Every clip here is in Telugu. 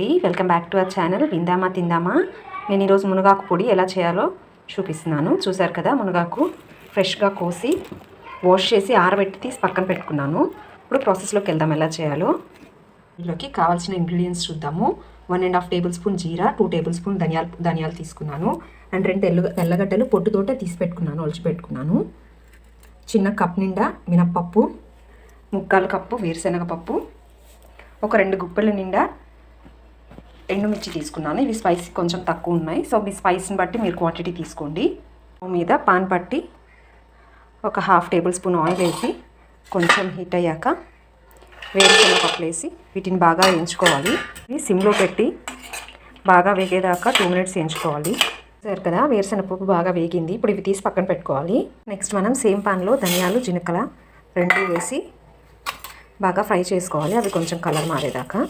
అండి. Welcome back to our channel విందామా తిందామా? నేను ఈరోజు మునగాకు పొడి ఎలా చేయాలో చూపిస్తున్నాను. చూసారు కదా మునగాకు ఫ్రెష్గా కోసి వాష్ చేసి ఆరబెట్టి తీసి పక్కన పెట్టుకున్నాను. ఇప్పుడు ప్రాసెస్లోకి వెళ్దాం ఎలా చేయాలో. ఇందులోకి కావాల్సిన ఇంగ్రీడియంట్స్ చూద్దాము. One and half tablespoon jeera two tablespoon ధనియాలు ధనియాలు తీసుకున్నాను. అండ్ రెండు తెల్ల తెల్లగడ్డలు పొట్టుతోటే తీసి పెట్టుకున్నాను ఒలిచిపెట్టుకున్నాను చిన్న కప్ నిండా మినప్పప్పు ముక్కాలు కప్పు వేరుశనగ పప్పు ఒక రెండు గుప్పెల నిండా ఎండుమిర్చి తీసుకున్నాను. ఇవి స్పైసీ కొంచెం తక్కువ ఉన్నాయి. సో మీ స్పైస్ని బట్టి మీరు క్వాంటిటీ తీసుకోండి. మీద పాన్ పట్టి ఒక హాఫ్ టేబుల్ స్పూన్ ఆయిల్ వేసి కొంచెం హీట్ అయ్యాక వేరుశనగ పప్పులు వేసి వీటిని బాగా వేయించుకోవాలి. ఇవి సిమ్లో పెట్టి బాగా వేగేదాకా టూ మినిట్స్ వేయించుకోవాలి. సరే కదా వేరుశనగ పప్పు బాగా వేగింది. ఇప్పుడు ఇవి తీసి పక్కన పెట్టుకోవాలి. నెక్స్ట్ మనం సేమ్ పాన్లో ధనియాలు జీలకర్ర రెండు వేసి బాగా ఫ్రై చేసుకోవాలి. అవి కొంచెం కలర్ మారేదాకా.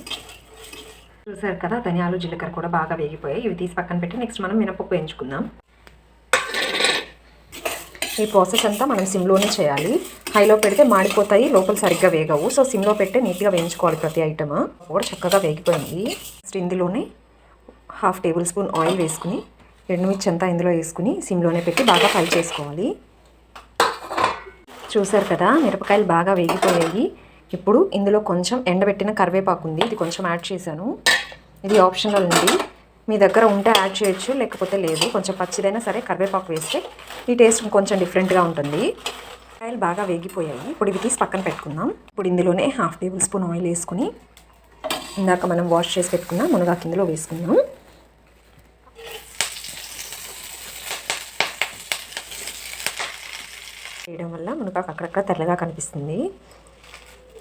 చూసారు కదా ధనియాలు జీలకర్ర కూడా బాగా వేగిపోయాయి. ఇవి తీసి పక్కన పెట్టి నెక్స్ట్ మనం మినపప్పు వేయించుకుందాం. ఈ ప్రాసెస్ అంతా మనం సిమ్లోనే చేయాలి. హైలో పెడితే మాడిపోతాయి లోపల సరిగ్గా వేగవు. సో సిమ్లో పెట్టి నీట్గా వేయించుకోవాలి ప్రతి ఐటమ్ కూడా చక్కగా వేగిపోయింది. నెక్స్ట్ ఇందులోనే హాఫ్ టేబుల్ స్పూన్ ఆయిల్ వేసుకుని ఎండుమిర్చి అంతా ఇందులో వేసుకుని సిమ్లోనే పెట్టి బాగా ఫ్రై చేసుకోవాలి. చూసారు కదా మిరపకాయలు బాగా వేగిపోయాయి. ఇప్పుడు ఇందులో కొంచెం ఎండబెట్టిన కరివేపాకు ఉంది. ఇది కొంచెం యాడ్ చేశాను. ఇది ఆప్షనల్ ఉంది. మీ దగ్గర ఉంటే యాడ్ చేయొచ్చు లేకపోతే లేదు. కొంచెం పచ్చిదైనా సరే కరివేపాకు వేస్తే ఈ టేస్ట్ కొంచెం డిఫరెంట్గా ఉంటుంది. కాయలు బాగా వేగిపోయాయి. ఇప్పుడు ఇవి తీసి పక్కన పెట్టుకుందాం. ఇప్పుడు ఇందులోనే హాఫ్ టేబుల్ స్పూన్ ఆయిల్ వేసుకుని ఇందాక మనం వాష్ చేసి పెట్టుకున్న మునగాకు ఇందులో వేసుకుందాం. వేయడం వల్ల మునగాకు అక్కడక్కడ తెల్లగా కనిపిస్తుంది.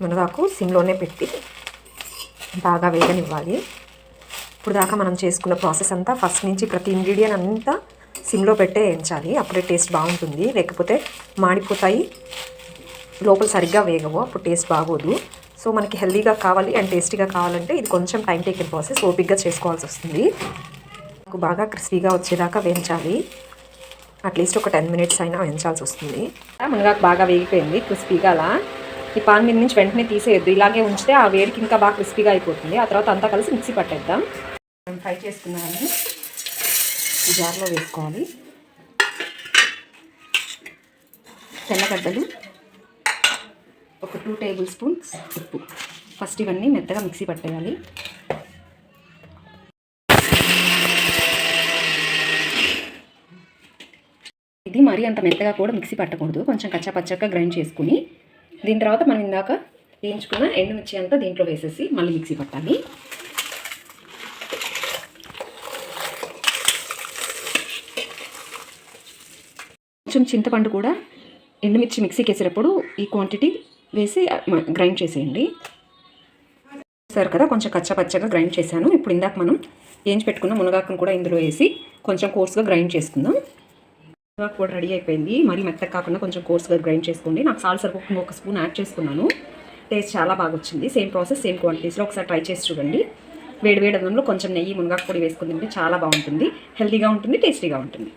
మునగాకు సిమ్లోనే పెట్టి బాగా వేగనివ్వాలి. ఇప్పుడు దాకా మనం చేసుకున్న ప్రాసెస్ అంతా ఫస్ట్ నుంచి ప్రతి ఇంగ్రీడియంట్ అంతా సిమ్లో పెట్టే వేయించాలి. అప్పుడే టేస్ట్ బాగుంటుంది. లేకపోతే మాడిపోతాయి. లోపల సరిగ్గా వేగవు. అప్పుడు టేస్ట్ బాగోదు. సో మనకి హెల్దీగా కావాలి అండ్ టేస్టీగా కావాలంటే ఇది కొంచెం టైం టేకింగ్ ప్రాసెస్. ఓపిక్గా చేసుకోవాల్సి వస్తుంది. నాకు బాగా క్రిస్పీగా వచ్చేదాకా వేయించాలి. అట్లీస్ట్ ఒక టెన్ మినిట్స్ అయినా వేయించాల్సి వస్తుంది. మునగాకు బాగా వేగిపోయింది. క్రిస్పీగా అలా. ఈ పాన్ మీద నుంచి వెంటనే తీసేయద్దు. ఇలాగే ఉంచితే ఆ వేడికి ఇంకా బాగా క్రిస్పీగా అయిపోతుంది. ఆ తర్వాత అంతా కలిసి మిక్సీ పట్టేద్దాం. మనం ఫ్రై చేసుకున్నామని ఈ జార్లో వేసుకోవాలి. తెల్లగడ్డలు ఒక టూ టేబుల్ స్పూన్స్ ఉప్పు. ఫస్ట్ ఇవన్నీ మెత్తగా మిక్సీ పట్టేయాలి. ఇది మరీ అంత మెత్తగా కూడా మిక్సీ పట్టకూడదు. కొంచెం కచ్చాపచ్చగా గ్రైండ్ చేసుకుని దీని తర్వాత మనం ఇందాక వేయించుకున్న ఎండుమిర్చి అంతా దీంట్లో వేసేసి మళ్ళీ మిక్సీ పట్టాలి. కొంచెం చింతపండు కూడా ఎండుమిర్చి మిక్సీకి వేసేటప్పుడు ఈ క్వాంటిటీ వేసి గ్రైండ్ చేసేయండి. సరే కదా కొంచెం కచ్చపచ్చగా గ్రైండ్ చేశాను. ఇప్పుడు ఇందాక మనం ఏంచి పెట్టుకున్న మునగాకును కూడా ఇందులో వేసి కొంచెం కోర్స్గా గ్రైండ్ చేసుకుందాం. మునగాకు కూడా రెడీ అయిపోయింది. మరీ మెత్తగా కాకుండా కొంచెం కోర్స్గా గ్రైండ్ చేసుకోండి. నాకు సాల్ట్ సరిపోకుండా ఒక స్పూన్ యాడ్ చేసుకున్నాను. టేస్ట్ చాలా బాగా వచ్చింది. సేమ్ ప్రాసెస్ సేమ్ క్వాంటిటీస్లో ఒకసారి ట్రై చేసి చూడండి. వేడి వేడి అన్నంలో కొంచెం నెయ్యి మునగాకు పొడి వేసుకుని తింటే చాలా బాగుంటుంది. హెల్తీగా ఉంటుంది టేస్టీగా ఉంటుంది.